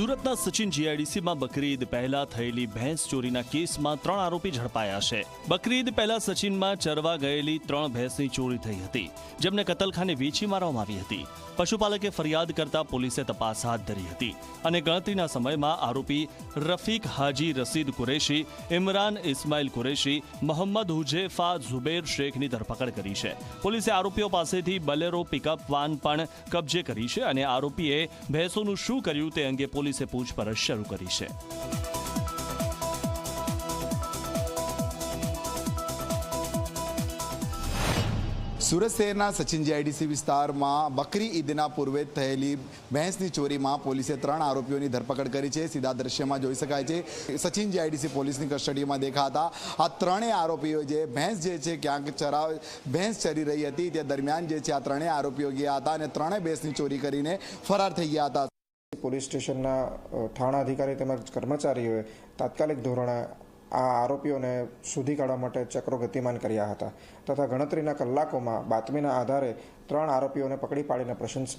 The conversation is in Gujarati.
સુરતના સચિન જીઆઈડીસીમાં બકરી ઈદ પહેલા થયેલી ભેંસ ચોરીના કેસમાં ત્રણ આરોપી ઝડપાયા છે. બકરી ઈદ પહેલા સચિનમાં ચરવા ગયેલી ત્રણ ભેંસની ચોરી થઈ હતી, જેમને કતલખાને વેચી મારવામાં આવી હતી. પશુપાલકે ફરિયાદ કરતા પોલીસે તપાસ હાથ ધરી હતી અને ગણતરીના સમયમાં આરોપી રફીક હાજી રસીદ કુરેશી, ઇમરાન ઇસ્માઇલ કુરેશી, મોહમ્મદ હુજેફા ઝુબેર શેખની ધરપકડ કરી છે. પોલીસે આરોપીઓ પાસેથી બલેરો, પિકઅપ, વાન પણ કબજે કરી છે અને આરોપીએ ભેંસોનું શું કર્યું તે અંગે પોલીસે પૂછપરછ શરૂ કરી છે. સુરત શહેરના સચિન જીઆઈડીસી વિસ્તારમાં બકરી ઈદના પૂર્વે થયેલી ભેંસની ચોરીમાં પોલીસે ત્રણ આરોપીઓની ધરપકડ કરી છે. સીધા દ્રશ્યમાં જોઈ શકાય છે સચિન જીઆઈડીસી પોલીસની કસ્ટડીમાં દેખાતા આ ત્રણેય આરોપીઓ જે ભેંસ જે છે, ક્યાંક ચરાવ ભેંસ ચરી રહી હતી, તે દરમિયાન જે છે, આ ત્રણેય આરોપીઓ ગયા હતા અને ત્રણેય ભેંસની ચોરી કરીને ફરાર થઈ ગયા હતા. પોલીસ સ્ટેશનના થાણા અધિકારી તેમજ કર્મચારીઓએ તાત્કાલિક ધોરણે આ આરોપીઓને શોધી કાઢવા માટે ચક્રો ગતિમાન કર્યા હતા તથા ગણતરીના કલાકોમાં બાતમીના આધારે ત્રણ આરોપીઓને પકડી પાડીને પ્રશંસનીય